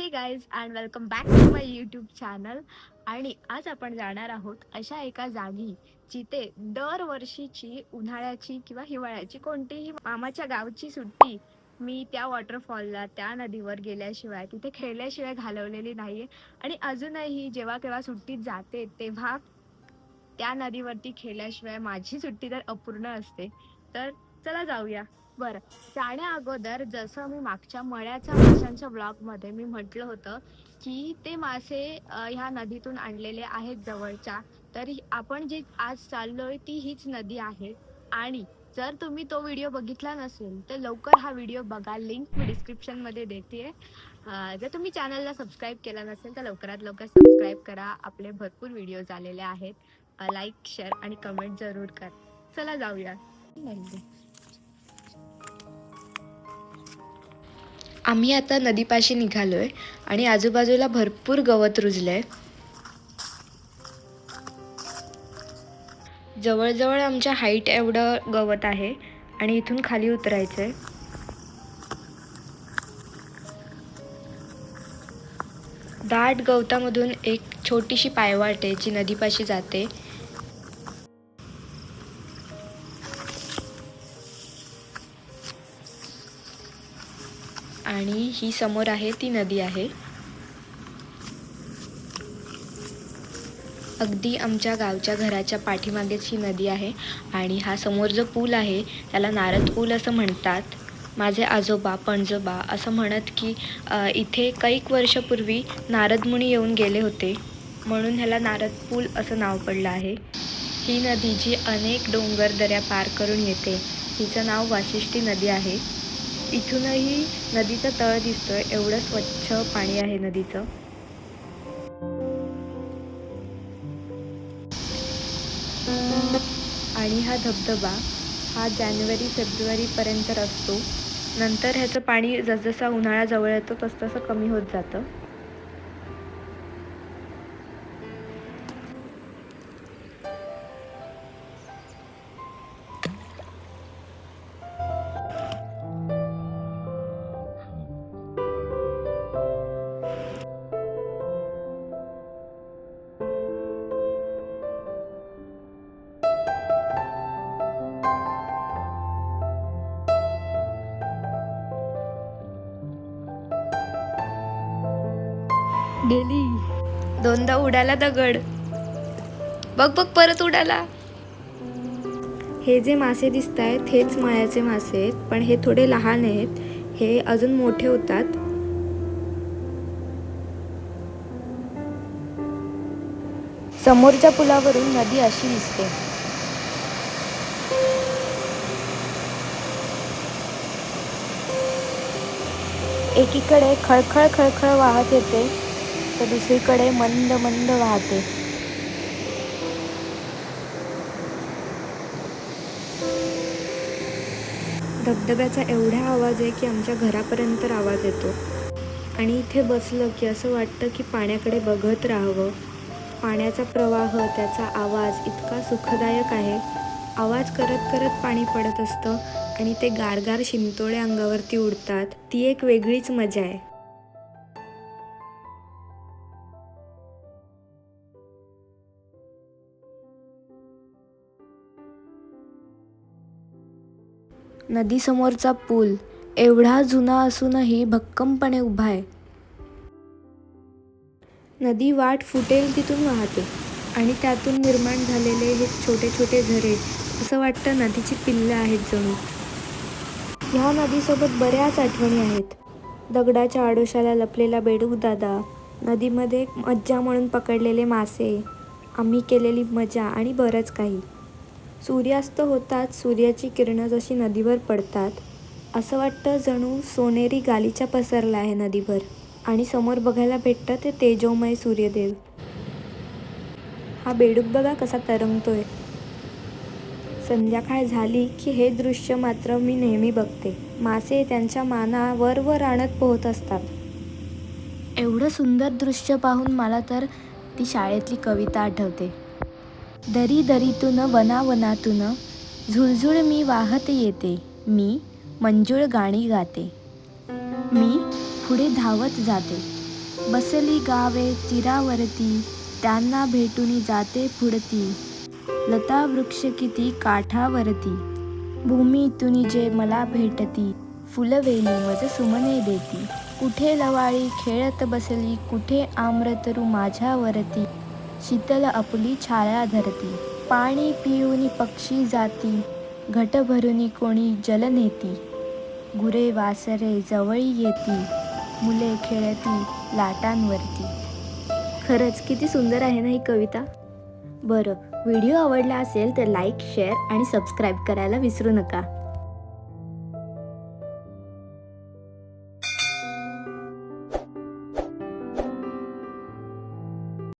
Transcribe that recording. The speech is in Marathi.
Hey guys and welcome back to my YouTube channel आणि आज आपण जाणार आहोत अशा एका जागी जिथे दरवर्षीची उन्हाळ्याची किंवा हिवाळ्याची कोणतीही मामाच्या गावची सुट्टी मी त्या वॉटरफॉलला त्या नदीवर गेल्याशिवाय तिथे खेळल्याशिवाय घालवलेली नाहीये. आणि अजूनही जेव्हा केव्हा सुट्टीत जाते तेव्हा त्या नदीवरती खेळल्याशिवाय माझी सुट्टी तर अपूर्ण असते. तर चला जाऊया. बरं. जाण्या अगोदर जसं मी मागच्या मळ्याच्या माशांच्या ब्लॉगमध्ये मी म्हटलं होतं की ते मासे ह्या नदीतून आणलेले आहेत जवळच्या. तर आपण जी आज चाललोय ती हीच नदी आहे. आणि जर तुम्ही तो व्हिडिओ बघितला नसेल तर लवकर हा व्हिडिओ बघा. लिंक मी डिस्क्रिप्शनमध्ये देते जर तुम्ही चॅनलला सबस्क्राईब केला नसेल तर लवकरात लवकर सबस्क्राईब करा. आपले भरपूर व्हिडिओज आलेले आहेत. लाईक शेअर आणि कमेंट जरूर कर. चला जाऊया. आम्ही आता नदीपाशी निघालो आहे आणि आजूबाजूला भरपूर गवत रुजलं आहे जवळजवळ आमच्या हाईट एवढं गवत आहे आणि इथून खाली उतरायचं आहे दाट गवतामधून एक छोटीशी पायवाट आहे जी नदीपाशी जाते. आणि ही समोर आहे ती नदी आहे. अगदी आमच्या गावच्या घराच्या पाठीमागेच ही नदी आहे आणि हा समोर जो पूल आहे त्याला नारद पूल असं म्हणतात. माझे आजोबा पणजोबा असं म्हणत की इथे कैक वर्षापूर्वी नारदमुनी येऊन गेले होते. म्हणून ह्याला नारद पूल असं नाव पडलं आहे. ही नदी जी अनेक डोंगर दऱ्या पार करून येते. हिचं नाव वाशिष्ठी नदी आहे. इथूनही नदीचा तळ दिसतोय एवढं स्वच्छ पाणी आहे नदीचं. आणि हा धबधबा हा जानेवारी फेब्रुवारीपर्यंत असतो नंतर ह्याचं पाणी जसजसा उन्हाळा जवळ येतो तसतसं कमी होत जातं. गेली. दोनदा उडाला दगड. बघ बघ परत उडाला. हे जे मासे दिसत आहेत हेच मळ्याचे मासे आहेत पण हे थोडे लहान आहेत. हे अजून मोठे होतात. समोरच्या पुलावरून नदी अशी दिसते. एकीकडे खळखळ खळखळ वाहत येते. तर दुसरीकडे मंद मंद वाहते. धबधब्याचा एवढा आवाज आहे की आमच्या घरापर्यंत आवाज येतो. आणि इथे बसलं की असं वाटतं की पाण्याकडे बघत राहावं. पाण्याचा प्रवाह त्याचा आवाज इतका सुखदायक आहे. आवाज करत करत पाणी पडत असतं आणि ते गारगार शिंतोळे अंगावरती उडतात. ती एक वेगळीच मजा आहे. नदीसमोरचा पूल एवढा जुना असूनही भक्कमपणे उभा आहे. नदी वाट फुटेल तिथून वाहते आणि त्यातून निर्माण झालेले हे छोटे छोटे झरे असं वाटतं नदीची पिल्लं आहेत जणू. ह्या नदीसोबत बऱ्याच आठवणी आहेत. दगडाच्या आडोशाला लपलेला बेडूक दादा नदीमध्ये मज्जा म्हणून पकडलेले मासे आम्ही केलेली मजा आणि बरंच काही. सूर्यास्त होताच सूर्याची किरणं जशी नदीवर पडतात. असं वाटतं जणू सोनेरी गालीच्या पसरला आहे नदीभर आणि समोर बघायला भेटतं ते तेजोमय सूर्यदेव. हा बेडूक बघा कसा तरंगतोय. संध्याकाळ झाली की हे दृश्य मात्र मी नेहमी बघते. मासे त्यांच्या मानावर वर आणत पोहत असतात. एवढं सुंदर दृश्य पाहून मला तर ती शाळेतली कविता आठवते. दरी दरीतून वनावनातून झुळझुळ मी वाहत येते. मी मंजूळ गाणी गाते. मी पुढे धावत जाते. बसली गावे तीरावरती त्यांना भेटून जाते पुढती. लता वृक्ष किती काठावरती. भूमीतून जे मला भेटती फुलवेली मज सुमने देती. कुठे लवाळी खेळत बसली कुठे आम्रतरू माझ्यावरती. शीतल आपली छाया धरती. पाणी पिऊनी पक्षी जाती. घट भरुनी कोणी जल नेती. गुरे वासरे जवळी येती. मुले खेळती लाटांवरती. खरंच किती सुंदर आहे ना ही कविता? बरं व्हिडिओ आवडला असेल तर लाईक शेअर आणि सबस्क्राईब करायला विसरू नका.